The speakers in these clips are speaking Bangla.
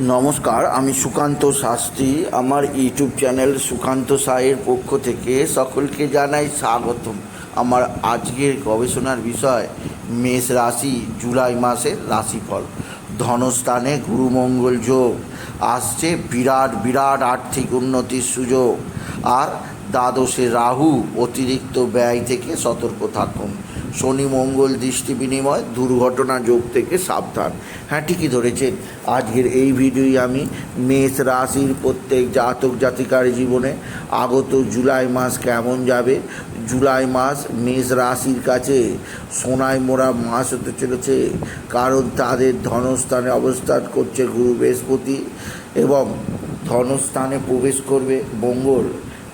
নমস্কার, আমি সুকান্ত শাস্ত্রী। আমার ইউটিউব চ্যানেল সুকান্ত সায়ের পক্ষ থেকে সকলকে জানাই স্বাগতম। আমার আজকের গবেষণার বিষয়, মেষ রাশি, জুলাই মাসের রাশিফল। ধনস্থানে গুরুমঙ্গল যোগ। আসছে বিরাট বিরাট আর্থিক উন্নতির সুযোগ। আর দ্বাদশে রাহু অতিরিক্ত ব্যয় থেকে সতর্ক থাকুন। শনি মঙ্গল দৃষ্টি বিনিময়, দুর্ঘটনা যোগ থেকে সাবধান। হ্যাঁ ঠিকই ধরেছেন। আজকের এই ভিডিওই আমি মেষ রাশির প্রত্যেক জাতক জাতিকার জীবনে আগত জুলাই মাস কেমন যাবে? জুলাই মাস মেষ রাশির কাছে সোনায় মোড়া মাস হতে চলেছে। কারণ তাদের ধনস্থানে অবস্থান করছে গুরু বৃহস্পতি এবং ধনস্থানে প্রবেশ করবে মঙ্গল।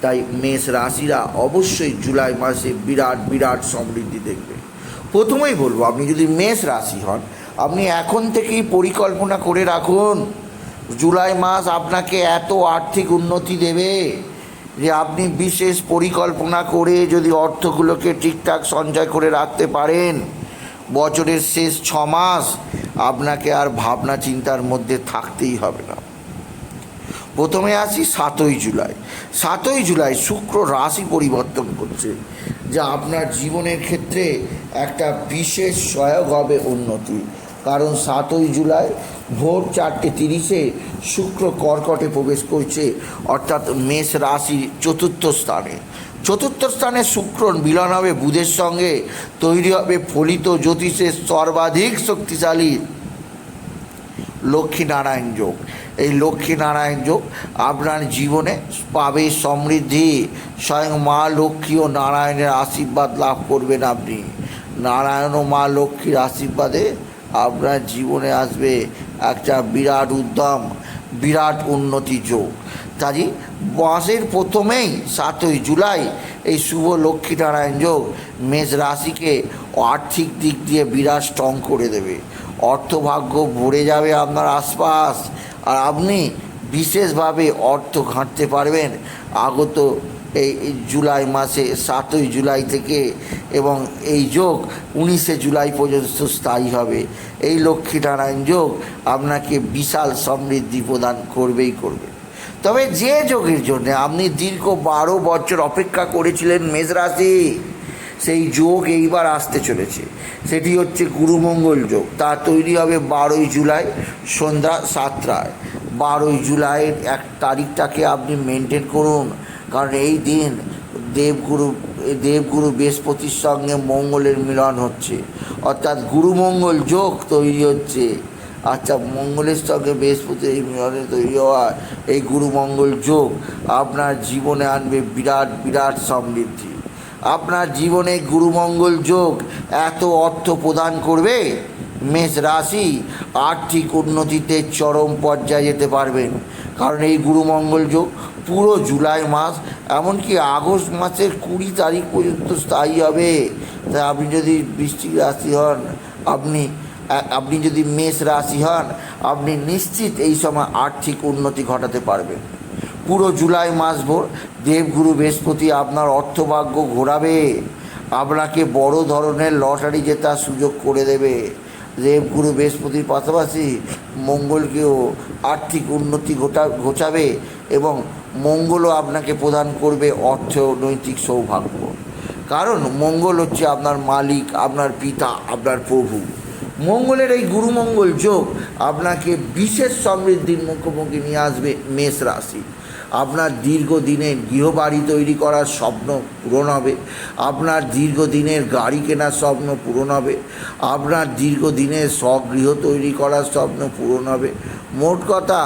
তাই মেষ রাশিরা অবশ্যই জুলাই মাসে বিরাট বিরাট সমৃদ্ধি দেখবে। প্রথমেই বলব, আপনি যদি মেষ রাশি হন, আপনি এখন থেকেই পরিকল্পনা করে রাখুন। জুলাই মাস আপনাকে এত আর্থিক উন্নতি দেবে যে আপনি বিশেষ পরিকল্পনা করে যদি অর্থগুলোকে ঠিকঠাক সঞ্চয় করে রাখতে পারেন, বছরের শেষ ছ মাস আপনাকে আর ভাবনা চিন্তার মধ্যে থাকতেই হবে না। প্রথমে আসি সাতই জুলাই। সাতই জুলাই শুক্র রাশি পরিবর্তন করছে, যা আপনার জীবনের ক্ষেত্রে একটা বিশেষ সহায়ক হবে উন্নতি। কারণ সাতই জুলাই ভোর চারটে তিরিশে শুক্র কর্কটে প্রবেশ করছে, অর্থাৎ মেষ রাশি চতুর্থ স্থানে। চতুর্থ স্থানে শুক্র মিলন হবে, বুধের সঙ্গে তৈরি হবে ফলিত জ্যোতিষের সর্বাধিক শক্তিশালী লক্ষ্মীনারায়ণ যোগ। এই লক্ষ্মীনারায়ণ যোগ আপনার জীবনে পাবে সমৃদ্ধি। স্বয়ং মা লক্ষ্মী ও নারায়ণের আশীর্বাদ লাভ করবেন আপনি। নারায়ণ ও মা লক্ষ্মীর আশীর্বাদে আপনার জীবনে আসবে একটা বিরাট উদ্যম, বিরাট উন্নতি যোগ। কাজী মাসের প্রথমেই সাতই জুলাই এই শুভ লক্ষ্মীনারায়ণ যোগ মেষ রাশিকে আর্থিক দিক দিয়ে বিরাট স্ট্রং করে দেবে। অর্থভাগ্য ভরে যাবে আপনার আশপাশ। আর আপনি বিশেষভাবে অর্থ ঘাঁটতে পারবেন। আগত এই জুলাই মাসে সাতই জুলাই থেকে এবং এই যোগ উনিশে জুলাই পর্যন্ত স্থায়ী হবে। এই লক্ষ্মীনারায়ণ যোগ আপনাকে বিশাল সমৃদ্ধি প্রদান করবেই করবে। তবে যে যোগের জন্য আপনি দীর্ঘ বারো বছর অপেক্ষা করেছিলেন মেষ রাশি সেই যোগ এইবার আসতে চলেছে। সেটি হচ্ছে গুরুমঙ্গল যোগ। তা তৈরি হবে বারোই জুলাই সন্ধ্যা সাতটায়। বারোই জুলাইয়ের এক তারিখটাকে আপনি মেনটেন করুন। কারণ এই দিন দেবগুরু দেবগুরু বৃহস্পতির সঙ্গে মঙ্গলের মিলন হচ্ছে। অর্থাৎ গুরুমঙ্গল যোগ তৈরি হচ্ছে। আচ্ছা মঙ্গলের সঙ্গে বৃহস্পতি এই মিলনে তৈরি হওয়া এই গুরুমঙ্গল যোগ আপনার জীবনে আনবে বিরাট বিরাট সমৃদ্ধি। আপনার জীবনে গুরুমঙ্গল যোগ এত অর্থ প্রদান করবে? মেষ রাশি, আর্থিক উন্নতিতে চরম পর্যায়ে যেতে পারবেন। কারণ এই গুরুমঙ্গল যোগ পুরো জুলাই মাস, এমনকি আগস্ট মাসের কুড়ি তারিখ পর্যন্ত স্থায়ী হবে। তাই আপনি যদি বৃষ্টিক রাশি হন, আপনি আপনি যদি মেষ রাশি হন, আপনি নিশ্চিত এই সময় আর্থিক উন্নতি ঘটাতে পারবেন। পুরো জুলাই মাস ভোর দেবগুরু বৃহস্পতি আপনার অর্থভাগ্য ঘোরাবে। আপনাকে বড় ধরনের লটারি জেতার সুযোগ করে দেবে। দেবগুরু বৃহস্পতির পাশাপাশি মঙ্গলকেও আর্থিক উন্নতি ঘটা, ঘোচাবে এবং মঙ্গলও আপনাকে প্রদান করবে অর্থনৈতিক সৌভাগ্য। কারণ মঙ্গল হচ্ছে আপনার মালিক, আপনার পিতা, আপনার প্রভু। মঙ্গলের এই গুরুমঙ্গল যোগ আপনাকে বিশেষ সমৃদ্ধির মুখোমুখি নিয়ে আসবে মেষ রাশি। আপনার দীর্ঘদিনের গৃহবাড়ি তৈরি করার স্বপ্ন পূরণ হবে। আপনার দীর্ঘদিনের গাড়ি কেনার স্বপ্ন পূরণ হবে। আপনার দীর্ঘদিনের স্বগৃহ তৈরি করার স্বপ্ন পূরণ হবে। মোট কথা,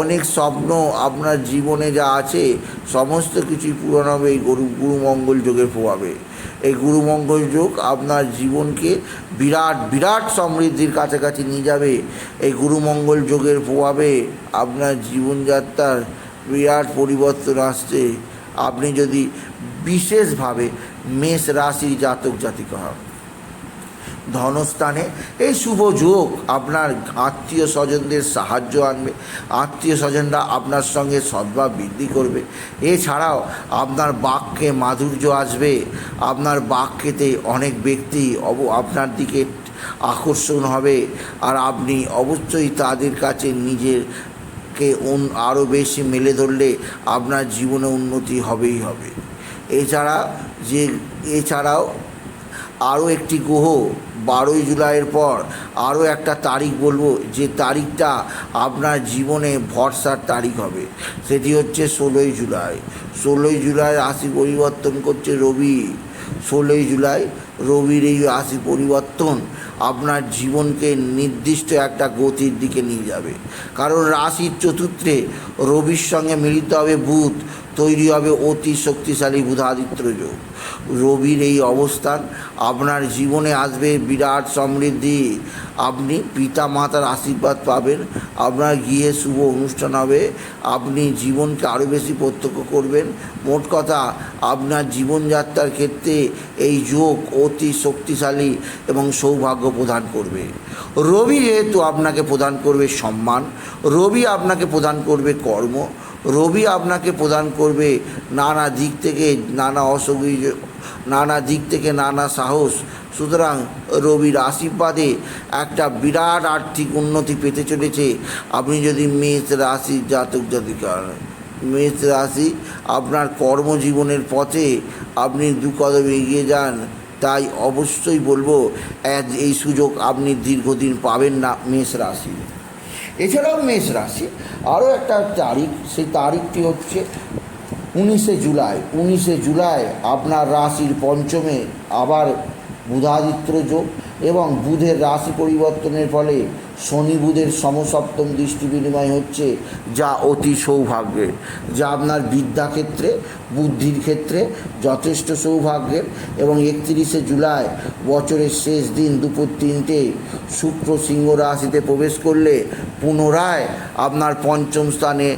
অনেক স্বপ্ন আপনার জীবনে যা আছে, সমস্ত কিছুই পূরণ হবে এই গুরু গুরুমঙ্গল যোগের প্রভাবে। এই গুরুমঙ্গল যোগ আপনার জীবনকে বিরাট বিরাট সমৃদ্ধির কাছাকাছি নিয়ে যাবে। এই গুরুমঙ্গল যোগের প্রভাবে আপনার জীবনযাত্রার বিরাট পরিবর্তন আসছে। আপনি যদি বিশেষভাবে মেষ রাশির জাতক জাতিকা হন, ধনস্থানে এই শুভ যোগ আপনার আত্মীয় স্বজনদের সাহায্য আনবে, আত্মীয় স্বজনরা আপনার সঙ্গে সদ্ভাব বৃদ্ধি করবে। এছাড়াও আপনার বাক্যে মাধুর্য আসবে, আপনার বাক্যেতে অনেক ব্যক্তি অব, আপনার দিকে আকর্ষণ হবে, আর আপনি অবশ্যই তাদের কাছে নিজের কে আরও বেশি মেলে ধরলে আপনার জীবনে উন্নতি হবেই হবে। এছাড়া যে, এছাড়াও আরও একটি গ্রহ বারোই জুলাইয়ের পর আরও একটা তারিখ বলব, যে তারিখটা আপনার জীবনে ভরসার তারিখ হবে। সেটি হচ্ছে ষোলোই জুলাই। ষোলোই জুলাই রাশি পরিবর্তন করছে রবি। ষোলোই জুলাই রবির এই রাশি পরিবর্তন আপনার জীবনকে নির্দিষ্ট একটা গতির দিকে নিয়ে যাবে। কারণ রাশির চতুর্থে রবির সঙ্গে মিলিত হবে বুধ। তৈরি হবে অতি শক্তিশালী বুধাদিত্য যোগ। রবির এই অবস্থান আপনার জীবনে আসবে, বিরাট সমৃদ্ধি। আপনি পিতা মাতার আশীর্বাদ পাবেন, আপনার গিয়ে শুভ অনুষ্ঠান হবে, আপনি জীবনকে আরও বেশি প্রত্যক্ষ করবেন। মোট কথা, আপনার জীবনযাত্রার ক্ষেত্রে এই যোগ অতি শক্তিশালী এবং সৌভাগ্য প্রদান করবে। রবি যেহেতু আপনাকে প্রদান করবে সম্মান, রবি আপনাকে প্রদান করবে কর্ম রবি আপনাকে প্রদান করবে নানা দিক থেকে নানা অসুবি নানা দিক থেকে নানা সাহস। সুতরাং রবির আশীর্বাদে একটা বিরাট আর্থিক উন্নতি পেতে চলেছে। আপনি যদি মেষ রাশির জাতক জাতিকা মেষ রাশি আপনার কর্মজীবনের পথে আপনি দু কদম এগিয়ে যান, তাই অবশ্যই বলব এই সুযোগ আপনি দীর্ঘদিন পাবেন না মেষ রাশি এছাড়াও মেষ রাশি, আরও একটা তারিখ, সেই তারিখটি হচ্ছে উনিশে জুলাই। উনিশে জুলাই আপনার রাশির পঞ্চমে আবার বুধাদিত্য যোগ এবং বুধের রাশি পরিবর্তনের ফলে শনি বুধের সমসপ্তম দৃষ্টি বিনিময় হচ্ছে যা অতি সৌভাগ্যের, যা আপনার বিদ্যাক্ষেত্রে, বুদ্ধির ক্ষেত্রে যথেষ্ট সৌভাগ্যের এবং একত্রিশে জুলাই বছরের শেষ দিন দুপুর তিনটে শুক্র সিংহ রাশিতে প্রবেশ করলে পুনরায় আপনার পঞ্চম স্থানে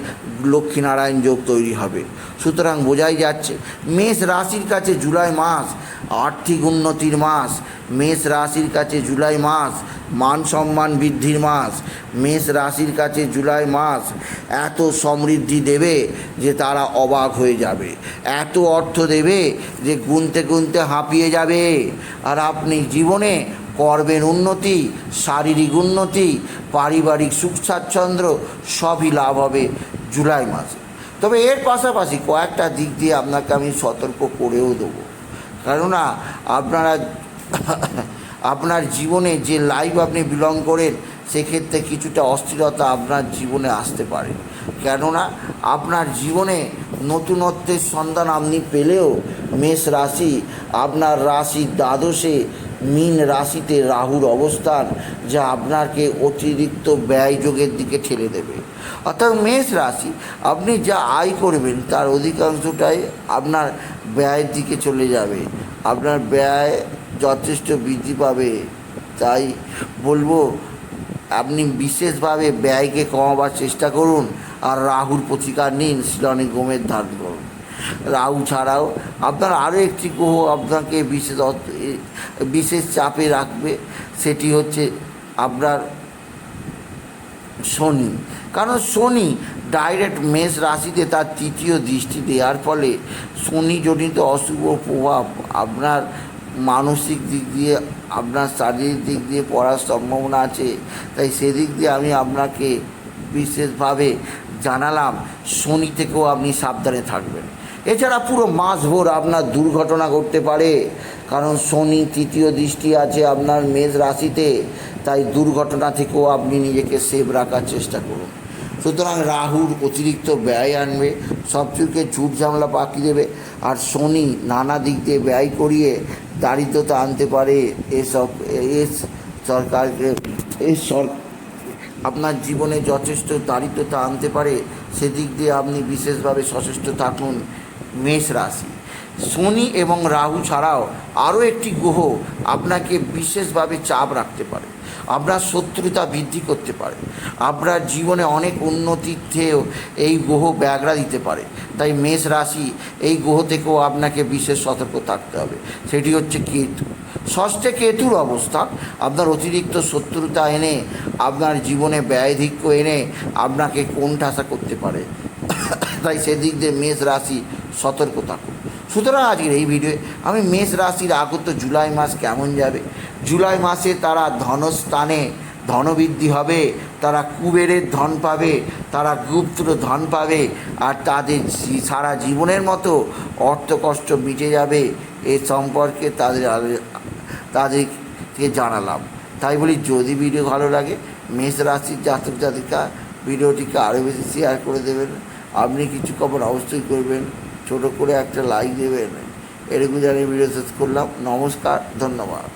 লক্ষ্মীনারায়ণ যোগ তৈরি হবে। সুতরাং বোঝাই যাচ্ছে, মেষ রাশির কাছে জুলাই মাস, আর্থিক উন্নতির মাস, মেষ রাশির কাছে জুলাই মাস, মান সম্মান বৃদ্ধির মাস, মেষ রাশির কাছে জুলাই মাস এত সমৃদ্ধি দেবে যে তারা অবাক হয়ে যাবে। এত অর্থ দেবে যে গুনতে গুনতে হাঁপিয়ে যাবে। আর আপনি জীবনে করবেন উন্নতি, শারীরিক উন্নতি, পারিবারিক সুখ স্বাচ্ছন্দ্য সবই লাভ হবে। জুলাই মাসে। তবে এর পাশাপাশি কয়েকটা দিক দিয়ে আপনাকে আমি সতর্ক করেও দেবো। কেননা আপনারা, আপনার জীবনে যে লাইফ আপনি বিলং করেন, সেক্ষেত্রে কিছুটা অস্থিরতা আপনার জীবনে আসতে পারে। কেননা আপনার জীবনে নতুনত্বের সন্ধান আপনি পেলেও মেষ রাশি, আপনার রাশি দ্বাদশে মীন রাশিতে রাহুর অবস্থান যা আপনাকে অতিরিক্ত ব্যয় যোগের দিকে ঠেলে দেবে। অর্থাৎ মেষ রাশি, আপনি যা আয় করবেন তার অধিকাংশটাই আপনার ব্যয়ের দিকে চলে যাবে। আপনার ব্যয় যথেষ্ট বৃদ্ধি পাবে। তাই বলব, আপনি বিশেষভাবে ব্যয়কে কমাবার চেষ্টা করুন আর রাহুর প্রতিকার নিন। শিলনে গোমের ধান করুন। রাহু ছাড়াও আপনার আরও একটি গ্রহ আপনাকে বিশেষ বিশেষ চাপে রাখবে, সেটি হচ্ছে আপনার শনি। কারণ শনি ডাইরেক্ট মেষ রাশিতে তার তৃতীয় দৃষ্টি দেওয়ার ফলে শনিজনিত অশুভ প্রভাব আপনার মানসিক দিক দিয়ে, আপনার শারীরিক দিক দিয়ে পড়ার সম্ভাবনা আছে। তাই সেদিক দিয়ে আমি আপনাকে বিশেষভাবে জানালাম, শনি থেকেও আপনি সাবধানে থাকবেন। এছাড়া পুরো মাস ভোর আপনার দুর্ঘটনা ঘটতে পারে। কারণ শনি তৃতীয় দৃষ্টি আছে আপনার মেষ রাশিতে, তাই দুর্ঘটনা থেকেও আপনি নিজেকে সেভ রাখার চেষ্টা করুন। সুতরাং রাহুর অতিরিক্ত ব্যয় আনবে, সব চুলকে ঝুট ঝামেলা পাকি দেবে, আর শনি নানা দিক দিয়ে ব্যয় করিয়ে দারিদ্রতা আনতে পারে। এসব, এস সরকারকে এই সর, আপনার জীবনে যথেষ্ট দারিদ্রতা আনতে পারে, সেদিক দিয়ে আপনি বিশেষভাবে সচেষ্ট থাকুন। মেষ রাশি। শনি এবং রাহু ছাড়াও আরও একটি গ্রহ আপনাকে বিশেষভাবে চাপ রাখতে পারে। আপনার শত্রুতা বৃদ্ধি করতে পারে। আপনার জীবনে অনেক উন্নতির থেকেও এই গ্রহ ব্যাগরা দিতে পারে। তাই মেষ রাশি এই গ্রহ থেকেও আপনাকে বিশেষ সতর্ক থাকতে হবে। সেটি হচ্ছে কেতু। ষষ্ঠে কেতুর অবস্থা। আপনার অতিরিক্ত শত্রুতা এনে আপনার জীবনে ব্যয়ধিক্য এনে আপনাকে কোণঠাসা করতে পারে। তাই সেদিক দিয়ে মেষ রাশি সতর্ক থাকুন সুতরাং আজকের এই ভিডিওয়ে আমি মেষ রাশির আগত জুলাই মাস কেমন যাবে? জুলাই মাসে তারা ধনস্থানে ধনবৃদ্ধি হবে, তারা কুবেরের ধন পাবে, তারা গুপ্ত ধন পাবে, আর তাদের সারা জীবনের মতো অর্থ কষ্ট মিটে যাবে। এ সম্পর্কে তাদের তাদেরকে জানালাম। তাই বলি, যদি ভিডিও ভালো লাগে, মেষ রাশির জাতক জাতিকা ভিডিওটিকে আরও বেশি শেয়ার করে দেবেন। আপনি কিছু খবর অবশ্যই করবেন। ছোট করে একটা লাইক দেবেন। এরকম জানিয়ে ভিডিও শেষ করলাম। নমস্কার ধন্যবাদ।